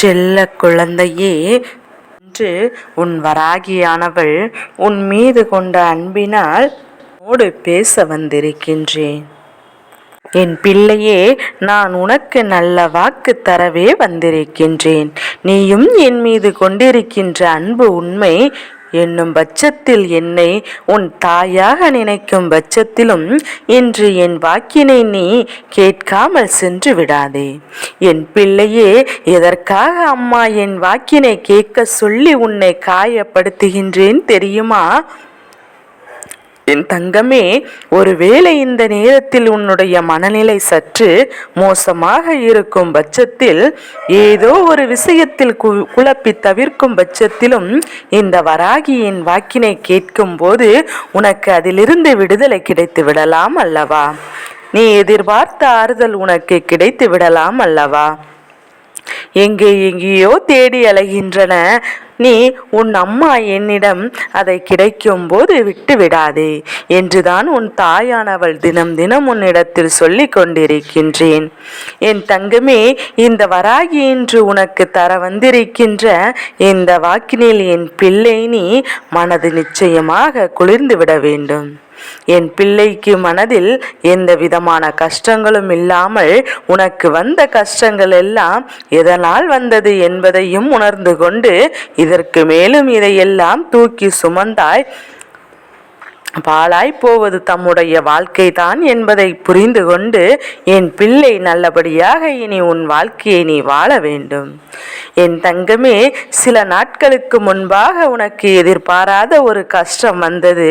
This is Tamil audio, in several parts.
செல்ல குழந்தையே என்று உன் வராகியானவள் உன் மீது கொண்ட அன்பினால் உன்னோடு பேச வந்திருக்கின்றேன். என் பிள்ளையே நான் உனக்கு நல்ல வாக்கு தரவே வந்திருக்கின்றேன். நீயும் என் மீது கொண்டிருக்கின்ற அன்பு உண்மை என்னும் பட்சத்தில் என்னை உன் தாயாக நினைக்கும் பட்சத்திலும் இன்று என் வாக்கினை நீ கேட்காமல் சென்று விடாதே. என் பிள்ளையே எதற்காக அம்மா என் வாக்கினை கேட்க சொல்லி உன்னை காயப்படுத்துகின்றேன் தெரியுமா? என் தங்கமே ஒருவேளை இந்த நேரத்தில் உன்னுடைய மனநிலை சற்று மோசமாக இருக்கும் பட்சத்தில் ஏதோ ஒரு விஷயத்தில் கு குழப்பி தவிர்க்கும் பட்சத்திலும் இந்த வராகியின் வாக்கினை கேட்கும் போது உனக்கு அதிலிருந்து விடுதலை கிடைத்து விடலாம் அல்லவா? நீ எதிர்பார்த்த ஆறுதல் உனக்கு கிடைத்து விடலாம் அல்லவா? எங்கே எங்கேயோ தேடி அலைகின்றன. நீ உன் அம்மா என்னிடம் அதை கிடைக்கும் போது விட்டு விடாதே என்றுதான் உன் தாயானவள் தினம் தினம் உன்னிடத்தில் சொல்லி கொண்டிருக்கின்றேன். என் தங்கமே இந்த வராகி என்று உனக்கு தர வந்திருக்கின்ற இந்த வாக்கினில் என் பிள்ளை நீ மனது நிச்சயமாக குளிர்ந்து விட வேண்டும். என் பிள்ளைக்கு மனதில் எந்த விதமான கஷ்டங்களும் இல்லாமல் உனக்கு வந்த கஷ்டங்கள் எல்லாம் எதனால் வந்தது என்பதையும் உணர்ந்து கொண்டு இதற்கு மேலும் இதையெல்லாம் தூக்கி சுமந்தாய். பாழாய் போவது தம்முடைய வாழ்க்கைதான் என்பதை புரிந்து கொண்டு என் பிள்ளை நல்லபடியாக இனி உன் வாழ்க்கையை நீ வாழ வேண்டும். என் தங்கமே சில நாட்களுக்கு முன்பாக உனக்கு எதிர்பாராத ஒரு கஷ்டம் வந்தது.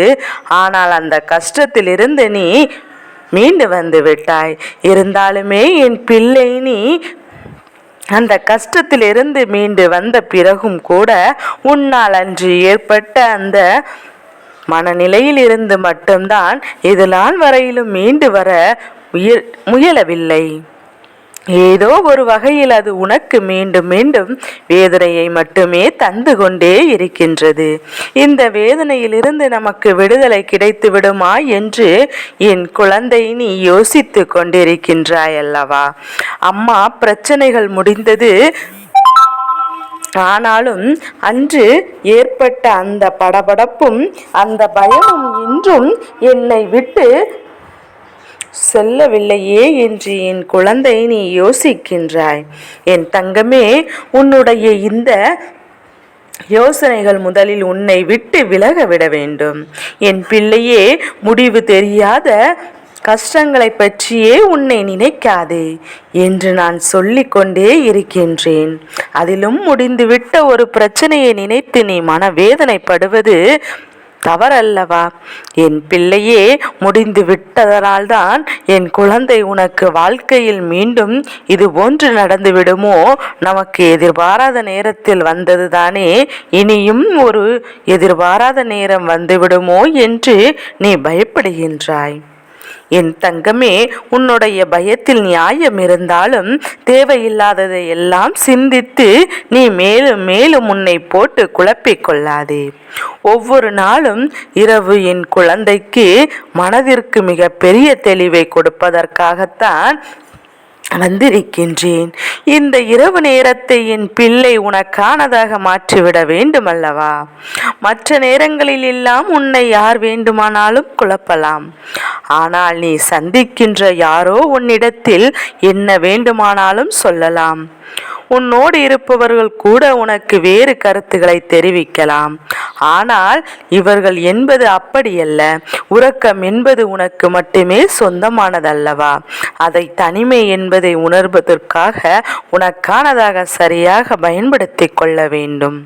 ஆனால் அந்த கஷ்டத்திலிருந்து நீ மீண்டு வந்து விட்டாய். இருந்தாலுமே என் பிள்ளை நீ அந்த கஷ்டத்திலிருந்து மீண்டு வந்த பிறகும் கூட உன்னால் அன்று ஏற்பட்ட அந்த மனநிலையில் இருந்து மட்டும்தான் இதனால் வரையிலும் மீண்டு வர முயல் முயலவில்லை. ஏதோ ஒரு வகையில் அது உனக்கு மீண்டும் மீண்டும் வேதனையை மட்டுமே தந்து கொண்டே இருக்கின்றது. இந்த வேதனையிலிருந்து நமக்கு விடுதலை கிடைத்து விடுமா என்று என் குழந்தை நீ யோசித்து கொண்டிருக்கின்றாய் அல்லவா அம்மா பிரச்சனைகள் முடிந்தது ஆனாலும் அன்று ஏற்பட்ட அந்த படபடப்பும் அந்த பயமும் இன்றும் என்னை விட்டு செல்லவில்லையே என்று என் குழந்தை நீ யோசிக்கின்றாய். என் தங்கமே உன்னுடைய இந்த யோசனைகள் முதலில் உன்னை விட்டு விலக விட வேண்டும். என் பிள்ளையே முடிவு தெரியாத கஷ்டங்களை பற்றியே உன்னை நினைக்காதே என்று நான் சொல்லிக்கொண்டே இருக்கின்றேன். அதிலும் முடிந்துவிட்ட ஒரு பிரச்சனையை நினைத்து நீ மனவேதனைப்படுவது தவறல்லவா? என் பிள்ளையே முடிந்து விட்டதனால்தான் என் குழந்தை உனக்கு வாழ்க்கையில் மீண்டும் இது போன்று நடந்து விடுமோ நமக்கு எதிர்பாராத நேரத்தில் வந்ததுதானே இனியும் ஒரு எதிர்பாராத நேரம் வந்துவிடுமோ என்று நீ பயப்படுகின்றாய். என் தங்கமே உன்னுடைய பயத்தில் நியாயம் இருந்தாலும் தேவையில்லாததை எல்லாம் சிந்தித்து நீ மேலும் மேலும் உன்னை போட்டு குழப்பிக் கொள்ளாதே. ஒவ்வொரு நாளும் இரவு என் குழந்தைக்கு மனதிற்கு மிக பெரிய தெளிவை கொடுப்பதற்காகத்தான் வந்திருக்கின்றேன் இந்த இரவு நேரத்தை என் பிள்ளை உனக்கானதாக மாற்றிவிட வேண்டுமல்லவா? மற்ற நேரங்களில் எல்லாம் உன்னை யார் வேண்டுமானாலும் குழப்பலாம். ஆனால் நீ சந்திக்கின்ற யாரோ உன்னிடத்தில் என்ன வேண்டுமானாலும் சொல்லலாம். உன்னோடு இருப்பவர்கள் கூட உனக்கு வேறு கருத்துக்களை தெரிவிக்கலாம். ஆனால் இவர்கள் என்பது அப்படியல்ல. உறக்கம் என்பது உனக்கு மட்டுமே சொந்தமானதல்லவா? அதை தனிமை என்பதை உணர்வதற்காக உனக்கானதாக சரியாக பயன்படுத்தி கொள்ள வேண்டும்.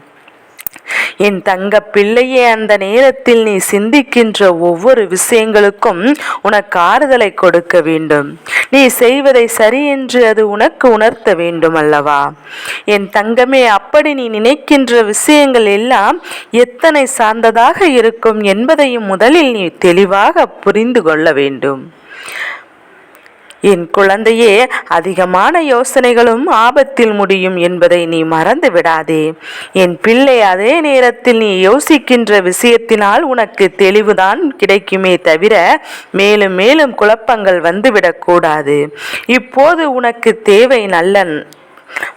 என் தங்க பிள்ளையே அந்த நேரத்தில் நீ சிந்திக்கின்ற ஒவ்வொரு விஷயங்களுக்கும் உனக்கு ஆறுதலை கொடுக்க வேண்டும். நீ செய்வதை சரி என்று அது உனக்கு உணர்த்த வேண்டும் அல்லவா என் தங்கமே அப்படி நீ நினைக்கின்ற விஷயங்கள் எல்லாம் எத்தனை சார்ந்ததாக இருக்கும் என்பதையும் முதலில் நீ தெளிவாக புரிந்து கொள்ள வேண்டும். என் குழந்தையே அதிகமான யோசனைகளும் ஆபத்தில் முடியும் என்பதை நீ மறந்து விடாதே. என் பிள்ளை அதே நேரத்தில் நீ யோசிக்கின்ற விஷயத்தினால் உனக்கு தெளிவுதான் கிடைக்குமே தவிர மேலும் மேலும் குழப்பங்கள் வந்துவிடக்கூடாது. இப்போது உனக்கு தேவை நல்ல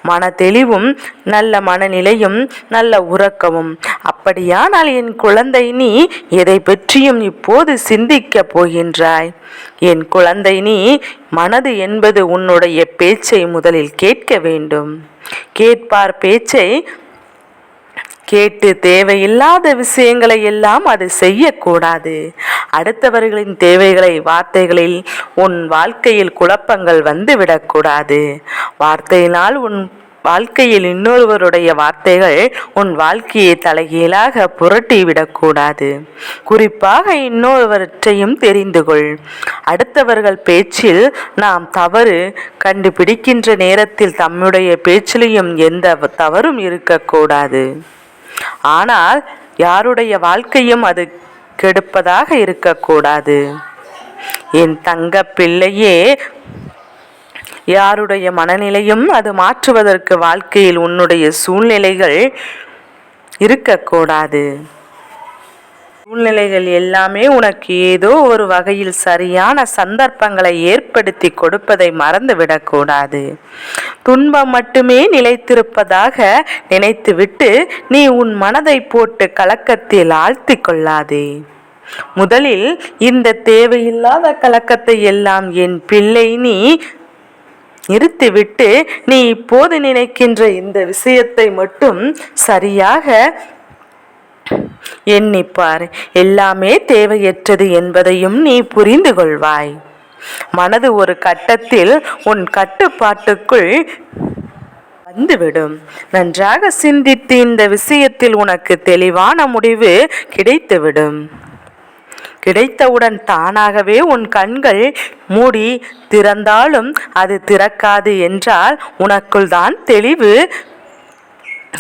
மன தெளிவும் நல்ல மனநிலையும் நல்ல உறக்கமும். அப்படியானால் என் குழந்தை நீ எதை பற்றியும் இப்போது சிந்திக்கப் போகின்றாய். என் குழந்தை நீ மனது என்பது உன்னுடைய பேச்சை முதலில் கேட்க வேண்டும். கேட்பார் பேச்சை கேட்டு தேவையில்லாத விஷயங்களை எல்லாம் அது செய்யக்கூடாது. அடுத்தவர்களின் தேவைகளை வார்த்தைகளில் உன் வாழ்க்கையில் குழப்பங்கள் வந்துவிடக்கூடாது. வார்த்தையினால் உன் வாழ்க்கையில் இன்னொருவருடைய வார்த்தைகள் உன் வாழ்க்கையை தலைகீழாக புரட்டி விடக்கூடாது குறிப்பாக இன்னொருவற்றையும் தெரிந்து கொள். அடுத்தவர்கள் பேச்சில் நாம் தவறு கண்டுபிடிக்கின்ற நேரத்தில் தம்முடைய பேச்சிலையும் எந்த தவறும் இருக்கக்கூடாது. ஆனால் யாருடைய வாழ்க்கையும் அது கெடுப்பதாக இருக்கக்கூடாது. என் தங்க பிள்ளையே யாருடைய மனநிலையும் அது மாற்றுவதற்கு வாழ்க்கையில் உன்னுடைய சூழ்நிலைகள் இருக்கக்கூடாது. சூழ்நிலைகள் எல்லாமே உனக்கு ஏதோ ஒரு வகையில் சரியான சந்தர்ப்பங்களை ஏற்படுத்தி கொடுப்பதை மறந்துவிடக்கூடாது. துன்பம் மட்டுமே நிலைத்திருப்பதாக நினைத்துவிட்டு நீ உன் மனதை போட்டு கலக்கத்தில் ஆழ்த்தி கொள்ளாதே. முதலில் இந்த தேவையில்லாத கலக்கத்தை எல்லாம் என் பிள்ளை நீ நிறுத்திவிட்டு நீ இப்போது நினைக்கின்ற இந்த விஷயத்தை மட்டும் சரியாக எண்ணிப்பார். எல்லாமே தேவையற்றது என்பதையும் நீ புரிந்து கொள்வாய். மனது ஒரு கட்டத்தில் உன் கட்டுப்பாட்டுக்குள் வந்துவிடும். நன்றாக சிந்தித்து இந்த விஷயத்தில் உனக்கு தெளிவான முடிவு கிடைத்துவிடும். கிடைத்தவுடன் தானாகவே உன் கண்கள் மூடி திறந்தாலும் அது திறக்காது என்றால் உனக்குள் தான் தெளிவு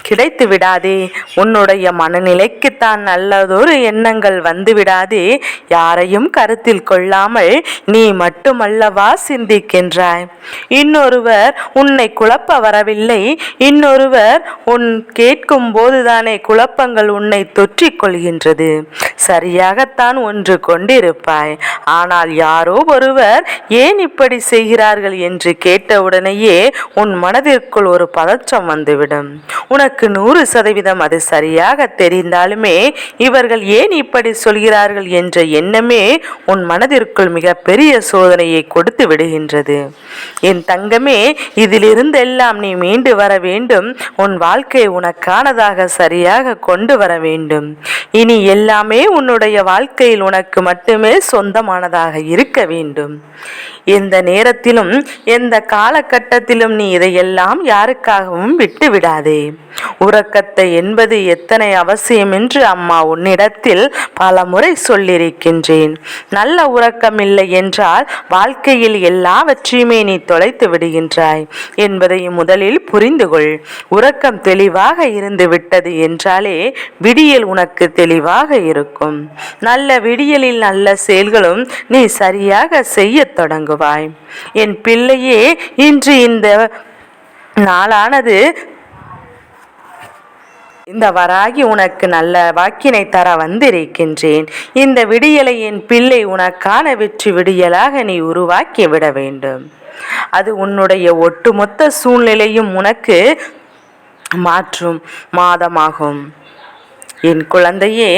கிடைத்து விடாதே. உன்னுடைய மனநிலைக்குத்தான் நல்லதொரு எண்ணங்கள் வந்து விடாதே. யாரையும் கருத்தில் கொள்ளாமல் நீ மட்டுமல்லவா சிந்திக்கின்றாய். இன்னொருவர் உன்னை குழப்ப வரவில்லை. இன்னொருவர் உன் கேட்கும் போதுதானே குழப்பங்கள் உன்னை தொற்றிக் கொள்கின்றது. சரியாகத்தான் ஒன்று கொண்டிருப்பாய். ஆனால் யாரோ ஒருவர் ஏன் இப்படி செய்கிறார்கள் என்று கேட்டவுடனேயே உன் மனதிற்குள் ஒரு பதற்றம் வந்துவிடும். உனக்கு நூறு சதவீதம் அது சரியாக தெரிந்தாலுமே இவர்கள் ஏன் இப்படி சொல்கிறார்கள் என்ற எண்ணமே உன் மனதிற்குள் மிக பெரிய சோதனையை கொடுத்து விடுகின்றது. என் தங்கமே இதிலிருந்தெல்லாம் நீ மீண்டு வர வேண்டும். உன் வாழ்க்கை உனக்கானதாக சரியாக கொண்டு வர வேண்டும். இனி எல்லாமே உன்னுடைய வாழ்க்கையில் உனக்கு மட்டுமே சொந்தமானதாக இருக்க வேண்டும். எந்த நேரத்திலும் எந்த காலகட்டத்திலும் நீ இதையெல்லாம் யாருக்காகவும் விட்டு விடாதே உறக்கத்தை என்பது எத்தனை அவசியம் என்று அம்மா உன்னிடத்தில் பல முறை சொல்லியிருக்கின்றேன். நல்ல உறக்கம் இல்லை என்றால் வாழ்க்கையில் எல்லாவற்றையுமே நீ தொலைத்து விடுகின்றாய் என்பதை முதலில் புரிந்து கொள். உறக்கம் தெளிவாக இருந்து விட்டது என்றாலே விடியல் உனக்கு தெளிவாக இருக்கும். நல்ல விடியலில் நல்ல செயல்களும் நீ சரியாக செய்ய தொடங்குவாய். என் பிள்ளையே இன்று இந்த நாளானது இந்த வராகி உனக்கு நல்ல வாக்கினை தர வந்திருக்கின்றேன். இந்த விடியலை என் பிள்ளை உனக்கான வெற்றி விடியலாக நீ உருவாக்கி விட வேண்டும். அது உன்னுடைய ஒட்டுமொத்த சூழ்நிலையும் உனக்கு மாற்றும் மாதமாகும். என் குழந்தையே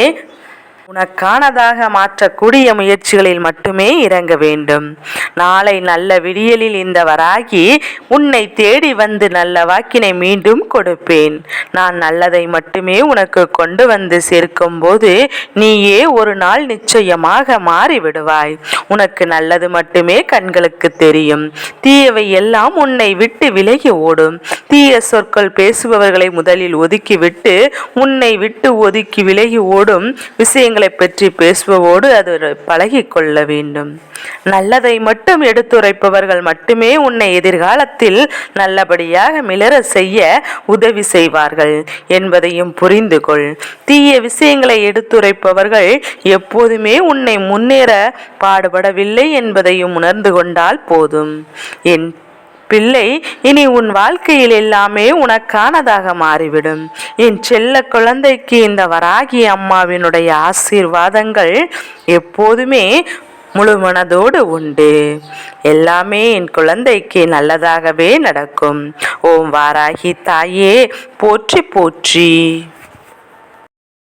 உனக்கானதாக மாற்றக்கூடிய முயற்சிகளில் மட்டுமே இறங்க வேண்டும். நாளை நல்ல விடியலில் இந்த வராகி உன்னை தேடி வந்து நல்ல வாக்கினை மீண்டும் கொடுப்பேன். நான் நல்லதை மட்டுமே உனக்கு கொண்டு வந்து சேர்க்கும் போது நீயே ஒரு நாள் நிச்சயமாக மாறிவிடுவாய். உனக்கு நல்லது மட்டுமே கண்களுக்கு தெரியும். தீயவை எல்லாம் உன்னை விட்டு விலகி ஓடும். தீய சொற்கள் பேசுபவர்களை முதலில் ஒதுக்கிவிட்டு உன்னை விட்டு ஒதுக்கி விலகி ஓடும். விஷயங்கள் விஷயங்களை பற்றி பேசுவோடு அது பழகி கொள்ள வேண்டும். நல்லதை மட்டும் எடுத்துரைப்பவர்கள் மட்டுமே உன்னை எதிர்காலத்தில் நல்லபடியாக மிளர செய்ய உதவி செய்வார்கள் என்பதையும் புரிந்து கொள். தீய விஷயங்களை எடுத்துரைப்பவர்கள் எப்போதுமே உன்னை முன்னேற பாடுபடவில்லை என்பதையும் உணர்ந்து கொண்டால் போதும். என் பிள்ளை இனி உன் வாழ்க்கையில் எல்லாமே உனக்கானதாக மாறிவிடும். என் செல்ல குழந்தைக்கு இந்த வராகி அம்மாவினுடைய ஆசீர்வாதங்கள் எப்போதுமே முழு மனதோடு உண்டு. எல்லாமே என் குழந்தைக்கு நல்லதாகவே நடக்கும். ஓம் வாராகி தாயே போற்றி போற்றி.